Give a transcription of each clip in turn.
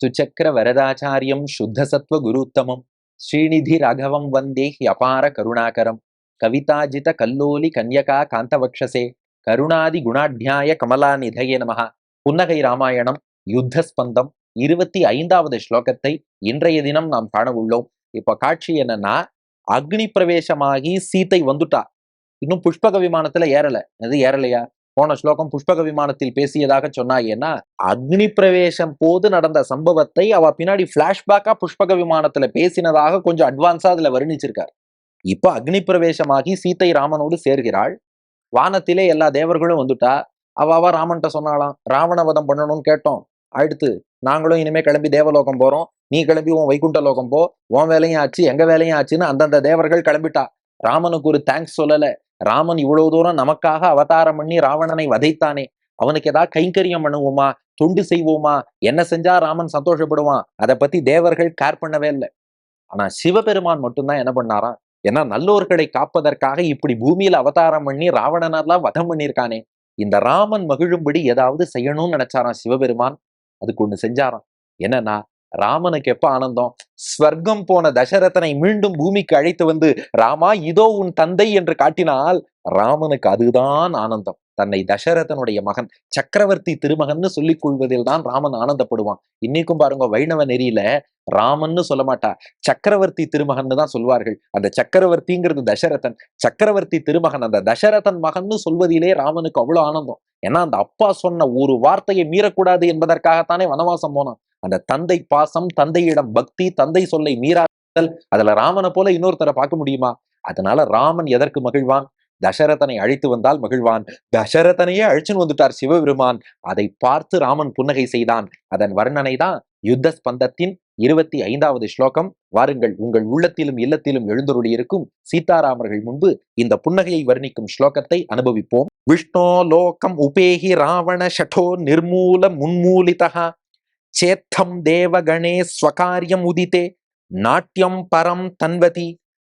சுச்சக்கர வரதாச்சாரியம் சுத்த குருத்தமம். ஸ்ரீநிதி ராகவம் வந்தே அபார கருணாகரம். கவிதாஜித கல்லோலி கன்யகா காந்தவக்ஷசே. கருணாதி குணாட்யாய கமலாநிதய நமஹ. புன்னகை ராமாயணம் யுத்த ஸ்பந்தம் இருபத்தி ஐந்தாவது ஸ்லோகத்தை இன்றைய தினம் நாம் காண உள்ளோம் இப்ப காட்சி என்னன்னா அக்னி பிரவேசமாகி சீத்தை வந்துட்டா. இன்னும் புஷ்பக விமானத்துல ஏறல. அது ஏறலையா? போன ஸ்லோகம் புஷ்பக விமானத்தில் பேசியதாக சொன்னாயன்னா அக்னி பிரவேசம் போது நடந்த சம்பவத்தை அவ பின்னாடி பிளாஷ்பேக்கா புஷ்பக விமானத்துல பேசினதாக கொஞ்சம் அட்வான்ஸா அதுல வர்ணிச்சிருக்கார். இப்ப அக்னி பிரவேசமாகி சீத்தை ராமனோடு சேர்கிறாள். வானத்திலே எல்லா தேவர்களும் வந்துட்டா அவ அவ ராமன்ட்ட சொன்னாலாம் ராவண வதம் பண்ணணும்னு கேட்டோம். அடுத்து நாங்களும் இனிமே கிளம்பி தேவலோகம் போறோம். நீ கிளம்பி உன் வைகுண்ட லோகம் போ. உன் வேலையும் ஆச்சு எங்க வேலையும் ஆச்சுன்னு அந்தந்த தேவர்கள் கிளம்பிட்டா. ராமனுக்கு ஒரு தேங்க்ஸ் சொல்லலை. ராமன் இவ்வளவு தூரம் நமக்காக அவதாரம் பண்ணி ராவணனை வதைத்தானே? அவனுக்கு ஏதாவது கைங்கரியம் பண்ணுவோமா? தொண்டு செய்வோமா? என்ன செஞ்சா ராமன் சந்தோஷப்படுவான்? அதை பத்தி தேவர்கள் கேர் பண்ணவே இல்லை. ஆனா சிவபெருமான் மட்டும்தான் என்ன பண்ணாராம்? ஏன்னா நல்லோர்களை காப்பதற்காக இப்படி பூமியில அவதாரம் பண்ணி ராவணனெல்லாம் வதம் பண்ணியிருக்கானே இந்த ராமன் மகிழும்படி ஏதாவது செய்யணும்னு நினைச்சாராம் சிவபெருமான்? அதுக்கு ஒண்ணு செஞ்சாராம். என்னன்னா ராமனுக்கு எப்ப ஆனந்தம்? ஸ்வர்க்கம் போன தசரதனை மீண்டும் பூமிக்கு அழைத்து வந்து ராமா இதோ உன் தந்தை என்று காட்டினால் ராமனுக்கு அதுதான் ஆனந்தம். தன்னை தசரதனுடைய மகன் சக்கரவர்த்தி திருமகன்னு சொல்லிக் கொள்வதில் தான் ராமன் ஆனந்தப்படுவான். இன்னைக்கும் பாருங்க வைணவ நெறியில ராமன்னு சொல்ல மாட்டா. சக்கரவர்த்தி திருமகன் தான் சொல்வார்கள். அந்த சக்கரவர்த்திங்கிறது தசரதன். சக்கரவர்த்தி திருமகன் அந்த தசரதன் மகன் சொல்வதிலே ராமனுக்கு அவ்வளவு ஆனந்தம். ஏன்னா அந்த அப்பா சொன்ன ஒரு வார்த்தையை மீறக்கூடாது என்பதற்காகத்தானே வனவாசம் போனான். அந்த தந்தை பாசம் தந்தையிடம் பக்தி தந்தை சொல்லை மீறாதல் அதுல ராமனை போல இன்னொருத்தரை பார்க்க முடியுமா? அதனால ராமன் எதற்கு மகிழ்வான்? தசரதனை அழைத்து வந்தால் மகிழ்வான். தசரதனையே அழைச்சுன்னு வந்துட்டார் சிவபெருமான். அதை பார்த்து ராமன் புன்னகை செய்தான். அதன் வர்ணனை தான் யுத்த ஸ்பந்தத்தின் இருபத்தி ஐந்தாவது ஸ்லோகம் வாருங்கள் உங்கள் உள்ளத்திலும் இல்லத்திலும் எழுந்தருளியிருக்கும் சீதாராமர்கள் முன்பு இந்த புன்னகையை வர்ணிக்கும் ஸ்லோகத்தை அனுபவிப்போம். விஷ்ணோ லோகம் உபேகி ராவண ஷட்டோ நிர்மூல முன்மூலிதா சேத்தம் தேவகணே ஸ்வகாரியம் உதித்தே நாட்டியம் பரம் தன்வதி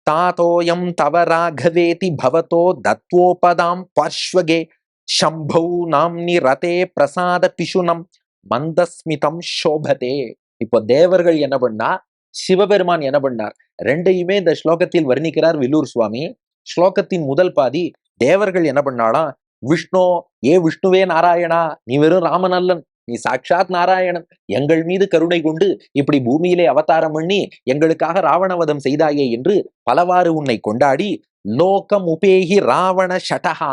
தாதோயம் தவ ராகவேதி பவதோ தத்வோபதாம் பார்ஷ்வகே சம்பௌ நாம்னி ரதே பிரசாத பிஷுனம் மந்தஸ்மிதம் சோபதே இப்போ தேவர்கள் என்ன பண்ணா சிவபெருமான் என்ன பண்ணார்? ரெண்டையுமே இந்த ஸ்லோகத்தில் வர்ணிக்கிறார் வில்லூர் சுவாமி. ஸ்லோகத்தின் முதல் பாதி தேவர்கள் என்ன பண்ணாலாம் விஷ்ணு ஏ விஷ்ணுவே நாராயணா நீ வெறும் ராமநல்லன் நீ சாட்சாத் நாராயணன் எங்கள் மீது கருணை கொண்டு இப்படி பூமியிலே அவதாரம் பண்ணி எங்களுக்காக ராவணவதம் செய்தாயே என்று பலவாறு உன்னை கொண்டாடி லோகம் உபேகி ராவண ஷடகா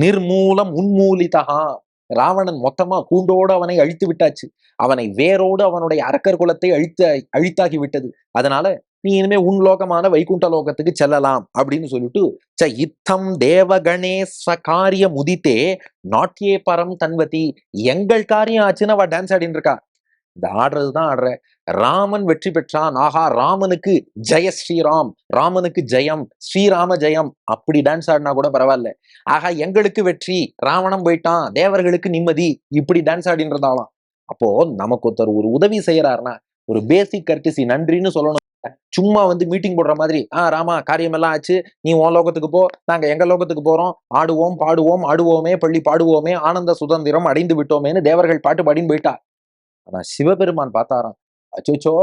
நிர்மூலம் உன்மூலிதகா ராவணன் மொத்தமா கூண்டோடு அவனை அழித்து விட்டாச்சு. அவனை வேரோடு அவனுடைய அரக்கர் குலத்தை அழித்த அழித்தாகி விட்டது. அதனால நீ இனிமே உன் லோகமான வைகுண்ட லோகத்துக்கு செல்லலாம் அப்படின்னு சொல்லிட்டு ச இத்தம் தேவகணே காரிய முதித்தே நாட்டியே பரம் தன்வதி எங்கள் காரியம் ஆச்சுன்னு அவ டான்ஸ் ஆடின்னு இருக்கா. இந்த ஆடுறதுதான் ஆடுற. ராமன் வெற்றி பெற்றான். ஆஹா ராமனுக்கு ஜெய ஸ்ரீராம். ராமனுக்கு ஜெயம் ஸ்ரீராம ஜெயம். அப்படி டான்ஸ் ஆடினா கூட பரவாயில்ல. ஆஹா எங்களுக்கு வெற்றி. ராவணம் போயிட்டான். தேவர்களுக்கு நிம்மதி. இப்படி டான்ஸ் ஆடின்றதாலாம். அப்போ நமக்கு ஒருத்தர் ஒரு உதவி செய்யறாருன்னா ஒரு பேசிக் கர்டிசி நன்றின்னு சொல்லணும். சும்மா வந்து மீட்டிங் போடுற மாதிரி ஆ ராமா காரியம் எல்லாம் ஆச்சு. நீ உன் லோகத்துக்கு போ. நாங்க எங்க லோகத்துக்கு போறோம். ஆடுவோம் பாடுவோம் ஆடுவோமே பள்ளி பாடுவோமே. ஆனந்த சுதந்திரம் அடைந்து விட்டோமேன்னு தேவர்கள் பாட்டு பாடின்னு போயிட்டா. ஆனா சிவபெருமான் பார்த்தாராம் அச்சோச்சோ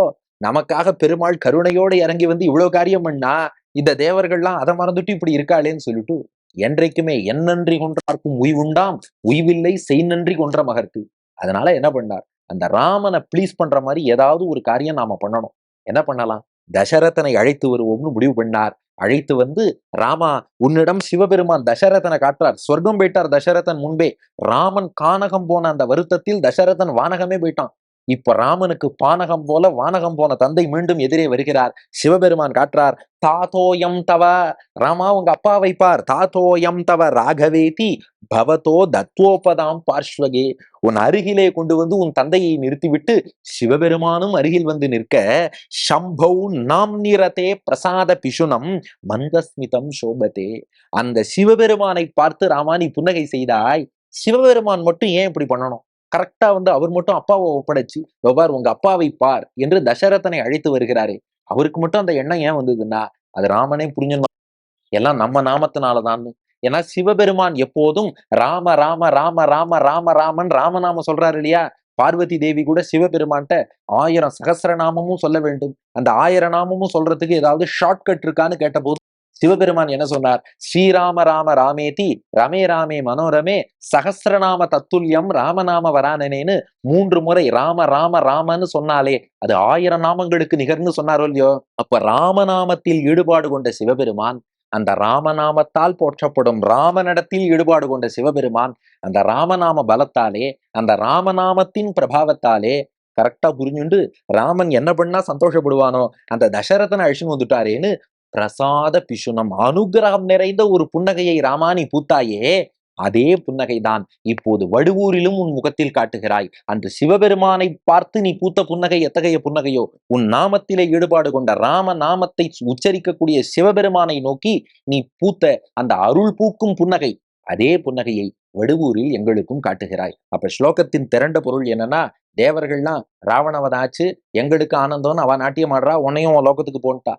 நமக்காக பெருமாள் கருணையோடு இறங்கி வந்து இவ்வளவு காரியம் பண்ணா இந்த தேவர்கள்லாம் அதை மறந்துட்டு இப்படி இருக்காளேன்னு சொல்லிட்டு என்றைக்குமே என்னன்றி கொன்றார்க்கும் உய்வுண்டாம் உய்வில்லை செய் நன்றி கொன்ற மகர்க்கு. அதனால என்ன பண்ணார்? அந்த ராமனை ப்ளீஸ் பண்ற மாதிரி ஏதாவது ஒரு காரியம் நாம பண்ணணும். என்ன பண்ணலாம்? தசரதனை அழைத்து வருவோம்னு முடிவு பண்ணார். அழைத்து வந்து ராமா உன்னிடம் சிவபெருமான் தசரதனை காட்டுறார். சொர்க்கம் போயிட்டார் தசரதன் முன்பே. ராமன் கானகம் போன அந்த வருத்தத்தில் தசரதன் வானகமே போயிட்டான். இப்ப ராமனுக்கு பானகம் போல வானகம் போன தந்தை மீண்டும் எதிரே வருகிறார். சிவபெருமான் காற்றார் தாத்தோயம் தவ. ராமா உங்க அப்பா வைப்பார். தாத்தோயம் தவ ராகவேதி பவதோ தத்வோபதாம் பார்ஷ்வகே. உன் அருகிலே கொண்டு வந்து உன் தந்தையை நிறுத்திவிட்டு சிவபெருமானும் அருகில் வந்து நிற்க சம்பௌ நாம் நிறத்தே பிரசாத பிஷுனம் மந்தஸ்மிதம் சோபதே. அந்த சிவபெருமானை பார்த்து ராமா நீ புன்னகை செய்தாய். சிவபெருமான் மட்டும் ஏன் இப்படி பண்ணணும்? கரெக்டா வந்து அவர் மட்டும் அப்பாவை ஒப்படைச்சு எவ்வாறு உங்க அப்பாவை பார் என்று தசரதனை அழைத்து வருகிறாரே. அவருக்கு மட்டும் அந்த எண்ணம் ஏன் வந்ததுன்னா அது ராமனே புரிஞ்சணும் எல்லாம் நம்ம நாமத்தினாலதான் ஏன்னா சிவபெருமான் எப்போதும் ராம ராம ராம ராம ராம ராமன் ராமநாம சொல்றாரு இல்லையா? பார்வதி தேவி கூட சிவபெருமான்ட்ட ஆயிரம் சகஸ்ரநாமமும் சொல்ல வேண்டும். அந்த ஆயிரம் நாமமும் சொல்றதுக்கு ஏதாவது ஷார்ட்கட் இருக்கான்னு கேட்டபோது சிவபெருமான் என்ன சொன்னார்? ஸ்ரீராம ராம ராமேதி ரமே ராமே மனோரமே சகசிரநாம தத்துல்யம் ராமநாம வரானனேன்னு மூன்று முறை ராம ராம ராமன்னு சொன்னாலே அது ஆயிரம் நாமங்களுக்கு நிகர்னு சொன்னாரோ இல்லையோ? அப்ப ராமநாமத்தில் ஈடுபாடு கொண்ட சிவபெருமான் அந்த ராமநாமத்தால் போற்றப்படும் ராமனிடத்தில் ஈடுபாடு கொண்ட சிவபெருமான் அந்த ராமநாம பலத்தாலே அந்த ராமநாமத்தின் பிரபாவத்தாலே கரெக்டா புரிஞ்சுண்டு ராமன் என்ன பண்ணா சந்தோஷப்படுவானோ? அந்த தசரதனை அழிச்சுன்னு வந்துட்டாரேன்னு பிரசாத பிசுனம் அனுகிரகம் நிறைந்த ஒரு புன்னகையை ராமானி பூத்தாயே அதே புன்னகைதான் இப்போது வடுவூரிலும் உன் முகத்தில் காட்டுகிறாய். அன்று சிவபெருமானை பார்த்து நீ பூத்த புன்னகை எத்தகைய புன்னகையோ? உன் நாமத்திலே ஈடுபாடு கொண்ட ராம நாமத்தை உச்சரிக்கக்கூடிய சிவபெருமானை நோக்கி நீ பூத்த அந்த அருள் பூக்கும் புன்னகை அதே புன்னகையை வடுவூரில் எங்களுக்கும் காட்டுகிறாய். அப்ப ஸ்லோகத்தின் திரண்ட பொருள் என்னன்னா தேவர்கள்லாம் ராவணவதாச்சு எங்களுக்கு ஆனந்தம்னு அவன் நாட்டியம் ஆடுறா உன்னையும் லோகத்துக்கு போன்ட்டா.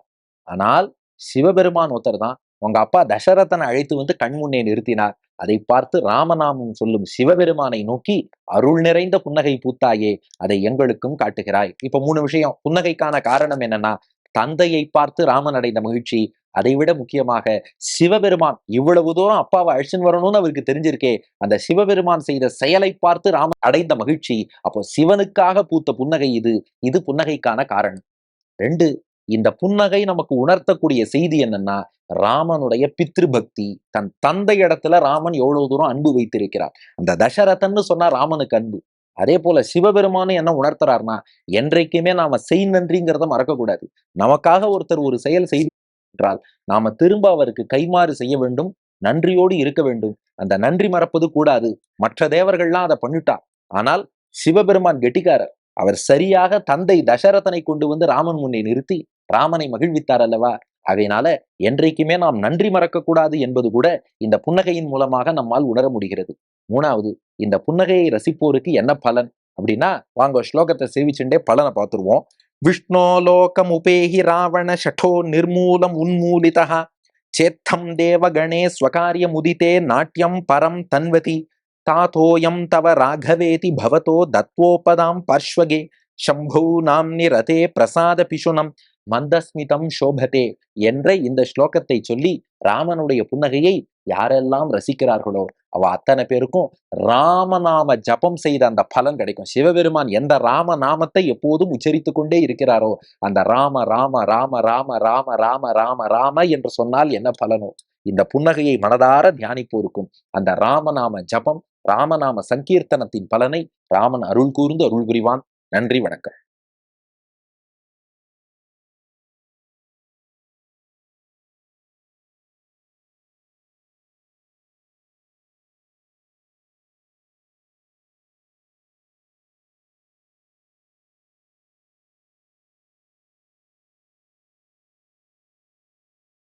ஆனால் சிவபெருமான் ஒருத்தர் தான். உங்க அப்பா தசரதனை அழைத்து வந்து கண்முன்னே நிறுத்தினார். அதை பார்த்து ராமநாமம் சொல்லும் சிவபெருமானை நோக்கி அருள் நிறைந்த புன்னகை பூத்தாயே அதை எங்களுக்கும் காட்டுகிறாய். இப்ப மூணு விஷயம். புன்னகைக்கான காரணம் என்னன்னா தந்தையை பார்த்து ராமன் அடைந்த மகிழ்ச்சி அதை விட முக்கியமாக சிவபெருமான். இவ்வளவு தூரம் அப்பாவை அழிச்சுன்னு வரணும்னு அவருக்கு தெரிஞ்சிருக்கே. அந்த சிவபெருமான் செய்த செயலை பார்த்து ராமன் அடைந்த மகிழ்ச்சி. அப்போ சிவனுக்காக பூத்த புன்னகை இது. இது புன்னகைக்கான காரணம். ரெண்டு இந்த புன்னகை நமக்கு உணர்த்தக்கூடிய செய்தி என்னன்னா ராமனுடைய பித்ரு பக்தி தன் தந்தை இடத்துல ராமன் எவ்வளவு தூரம் அன்பு வைத்திருக்கிறார். அந்த தசரதன்னு சொன்னா ராமனுக்கு அன்பு. அதே போல சிவபெருமானு என்ன உணர்த்துறாருன்னா என்றைக்குமே நாம செய் நன்றிங்கிறத மறக்கக்கூடாது. நமக்காக ஒருத்தர் ஒரு செயல் செய்து என்றால் நாம திரும்ப அவருக்கு கைமாறு செய்ய வேண்டும் நன்றியோடு இருக்க வேண்டும். அந்த நன்றி மறப்பது கூடாது. மற்ற தேவர்கள்லாம் அதை பண்ணிட்டா. ஆனால் சிவபெருமான் கெட்டிக்காரர். அவர் சரியாக தந்தை தசரதனை கொண்டு வந்து ராமன் முன்னே நிறுத்தி ராமனை மகிழ்வித்தார் அல்லவா? அதனால என்றைக்குமே நாம் நன்றி மறக்கக்கூடாது என்பது கூட இந்த புன்னகையின் மூலமாக நம்மால் உணர முடிகிறது. மூணாவது இந்த புன்னகையை ரசிப்போருக்கு என்ன பலன்? அப்படின்னா வாங்க ஸ்லோகத்தை சேவிச்சுட்டே பலனை பார்த்துருவோம். விஷ்ணோலோகம் உபேகி ராவண ஷட்டோ நிர்மூலம் உன்மூலிதா சேத்தம் தேவகணே ஸ்வகாரியமுதிதே நாட்டியம் பரம் தன்வதி தாத்தோயம் தவ ராகவேதி பவதோ தத்வோபதாம் பார்ஷ்வகே சம்பௌ நாம்னி ரதே பிரசாத பிஷுனம் மந்தஸ்மிதம் சோபதே என்ற இந்த ஸ்லோகத்தை சொல்லி ராமனுடைய புன்னகையை யாரெல்லாம் ரசிக்கிறார்களோ அவ அத்தனை பேருக்கும் ராமநாம ஜபம் செய்த அந்த பலன் கிடைக்கும். சிவபெருமான் எந்த ராம நாமத்தை எப்போதும் உச்சரித்து கொண்டே இருக்கிறாரோ அந்த ராம ராம ராம ராம ராம ராம ராம ராம என்று சொன்னால் என்ன பலனோ? இந்த புன்னகையை மனதார தியானிப்போருக்கும் அந்த ராமநாம ஜபம் ராமநாம சங்கீர்த்தனத்தின் பலனை ராமன் அருள் கூர்ந்து அருள் புரிவான். நன்றி வணக்கம்.